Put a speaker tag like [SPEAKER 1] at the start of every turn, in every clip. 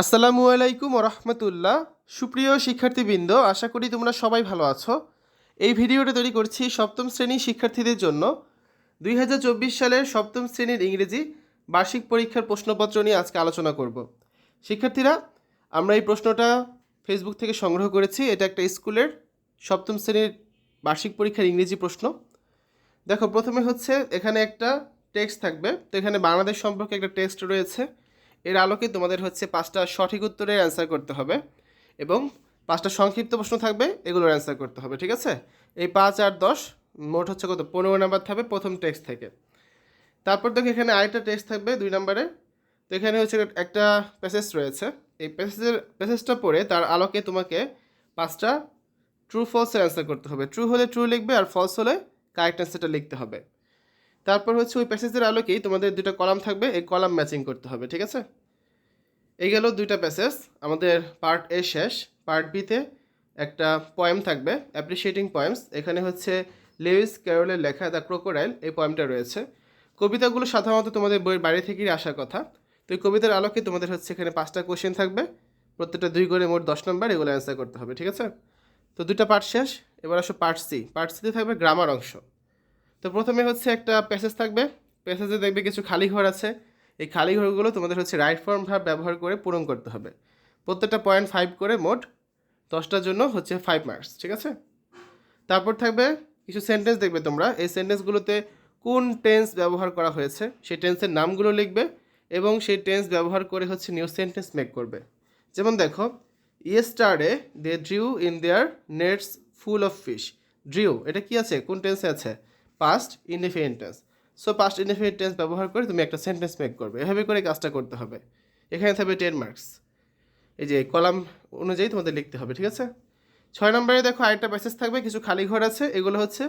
[SPEAKER 1] আসসালামু আলাইকুম রহমতুল্লাহ। সুপ্রিয় শিক্ষার্থীবৃন্দ, আশা করি তোমরা সবাই ভালো আছো। এই ভিডিওটা তৈরি করছি সপ্তম শ্রেণির শিক্ষার্থীদের জন্য। দুই হাজার চব্বিশ সালের সপ্তম শ্রেণির ইংরেজি বার্ষিক পরীক্ষার প্রশ্নপত্র নিয়ে আজকে আলোচনা করব। শিক্ষার্থীরা, আমরা এই প্রশ্নটা ফেসবুক থেকে সংগ্রহ করেছি। এটা একটা স্কুলের সপ্তম শ্রেণির বার্ষিক পরীক্ষার ইংরেজি প্রশ্ন। দেখো, প্রথমে হচ্ছে এখানে একটা টেক্সট থাকবে। তো এখানে বাংলাদেশ সম্পর্কে একটা টেক্সট রয়েছে। এর আলোকে তোমাদের হচ্ছে পাঁচটা সঠিক উত্তরের অ্যান্সার করতে হবে এবং পাঁচটা সংক্ষিপ্ত প্রশ্ন থাকবে, এগুলোর অ্যান্সার করতে হবে, ঠিক আছে? এই পাঁচ আর দশ মোট হচ্ছে কত? পনেরো নাম্বার থাকবে প্রথম টেক্সট থেকে। তারপর দেখো এখানে আরেকটা টেক্সট থাকবে দুই নম্বরে। তো এখানে হচ্ছে একটা প্যাসেজ রয়েছে। এই প্যাসেজের প্যাসেজটা পড়ে তার আলোকে তোমাকে পাঁচটা ট্রু ফলসের অ্যান্সার করতে হবে। ট্রু হলে ট্রু লিখবে আর ফলস হলে কারেক্ট অ্যান্সারটা লিখতে হবে। তারপর হচ্ছে ওই প্যাসেজের আলোকেই তোমাদের দুটো কলাম থাকবে, এই কলাম ম্যাচিং করতে হবে, ঠিক আছে? এই গেল দুইটা প্যাসেজ আমাদের পার্ট এ শেষ পার্ট বিতে একটা পয়েম থাকবে অ্যাপ্রিসিয়েটিং পয়েমস এখানে হচ্ছে লেউইস ক্যারলের লেখা দ্য ক্রোকোডাইল এই পয়েমটা রয়েছে। কবিতাগুলো সাধারণত তোমাদের বইয়ের বাইরে থেকেই আসার কথা। তো এই কবিতার আলোকে তোমাদের হচ্ছে এখানে পাঁচটা কোশ্চেন থাকবে, প্রত্যেকটা দুই করে মোট দশ নম্বর এগুলো অ্যান্সার করতে হবে, ঠিক আছে? তো দুইটা পার্ট শেষ, এবার আসো পার্ট সি পার্ট সিতে থাকবে গ্রামার অংশ। তো প্রথমে হচ্ছে একটা প্যাসেজ থাকবে। প্যাসেজে দেখবে কিছু খালি ঘর আছে। এই খালি ঘরগুলো তোমাদের হচ্ছে রাইট ফর্ম ভাব ব্যবহার করে পূরণ করতে হবে। প্রত্যেকটা পয়েন্ট ফাইভ করে মোট দশটার জন্য হচ্ছে ফাইভ মার্কস ঠিক আছে? তারপর থাকবে কিছু সেন্টেন্স দেখবে তোমরা। এই সেন্টেন্সগুলোতে কোন টেন্স ব্যবহার করা হয়েছে, সেই টেন্সের নামগুলো লিখবে এবং সেই টেন্স ব্যবহার করে হচ্ছে নিউ সেন্টেন্স মেক করবে। যেমন দেখো yesterday they drew in their nets full of fish drew এটা কি আছে? কোন টেন্সে আছে? Past indefinite tense so past indefinite tense ব্যবহার করে তুমি একটা সেন্টেন্স মেক করবে। এভাবে করে কাজটা করতে হবে। এখানে থাকবে টেন মার্কস এই যে কলাম অনুযায়ী তোমাদের লিখতে হবে, ঠিক আছে? ছয় নম্বরে দেখো আরেকটা প্যাসেজ থাকবে, কিছু খালি ঘর আছে, এগুলো হচ্ছে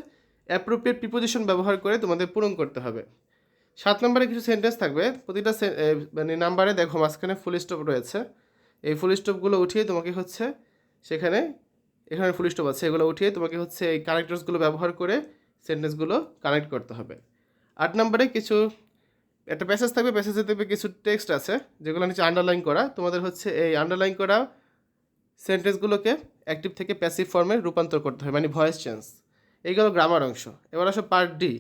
[SPEAKER 1] অ্যাপ্রোপ্রিয়েট প্রিপোজিশন ব্যবহার করে তোমাদের পূরণ করতে হবে। সাত নম্বরে কিছু সেন্টেন্স থাকবে, প্রতিটা মানে নাম্বারে দেখো মাঝখানে ফুল স্টপ রয়েছে। এই ফুল স্টপগুলো উঠিয়ে তোমাকে হচ্ছে সেখানে, এখানে ফুল স্টপ আছে, এগুলো উঠিয়ে তোমাকে হচ্ছে এই কানেক্টরসগুলো ব্যবহার করে সেন্টেন্সগুলো কানেক্ট করতে হবে। আট নম্বরে কিছু, একটা প্যাসেজ থাকবে প্যাসেজে থাকবে কিছু টেক্সট আছে, যেগুলো নিচে আন্ডারলাইন করা। তোমাদের হচ্ছে এই আন্ডারলাইন করা সেন্টেন্সগুলোকে অ্যাক্টিভ থেকে প্যাসিভ ফর্মে রূপান্তর করতে হবে মানে ভয়েস চেঞ্জ এইগুলো গ্রামার অংশ। এবার আসো part D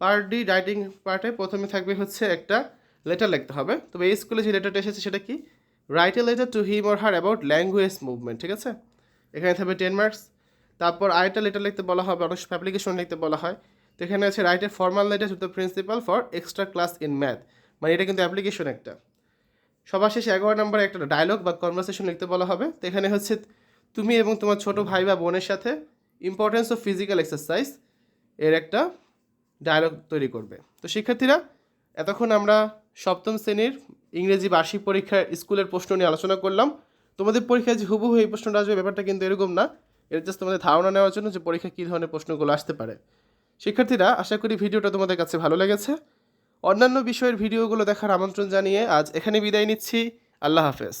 [SPEAKER 1] part D writing পার্টে প্রথমে থাকবে হচ্ছে একটা লেটার লিখতে হবে। তবে এই স্কুলে যে লেটারটা এসেছে সেটা কি? Write a letter to him or her about language movement ঠিক আছে? এখানে থাকবে টেন মার্কস তারপর আরেকটা লেটার লিখতে বলা হবে অনেক অ্যাপ্লিকেশন লিখতে বলা হয়। তো এখানে আছে write a formal letter to the principal for extra class in math মানে এটা কিন্তু অ্যাপ্লিকেশন একটা। সবার শেষে এগারো নম্বরে একটা ডায়লগ বা কনভারসেশন লিখতে বলা হবে। তো এখানে হচ্ছে তুমি এবং তোমার ছোট ভাই বা বোনের সাথে ইম্পর্টেন্স অফ ফিজিক্যাল এক্সারসাইজ এর একটা ডায়লগ তৈরি করবে। তো শিক্ষার্থীরা, এতক্ষণ আমরা সপ্তম শ্রেণির ইংরেজি বার্ষিক পরীক্ষার স্কুলের প্রশ্ন নিয়ে আলোচনা করলাম। তোমাদের পরীক্ষায় যে হুবহু এই প্রশ্নটা আসবে, ব্যাপারটা কিন্তু এরকম না। এর জাস্ট তোমাদের ধারণা নেওয়ার জন্য যে পরীক্ষা কী ধরনের প্রশ্নগুলো আসতে পারে। শিক্ষার্থীরা, আশা করি ভিডিওটা তোমাদের কাছে ভালো লেগেছে। অন্যান্য বিষয়ের ভিডিওগুলো দেখার আমন্ত্রণ জানিয়ে আজ এখানে বিদায় নিচ্ছি। আল্লাহ হাফেজ।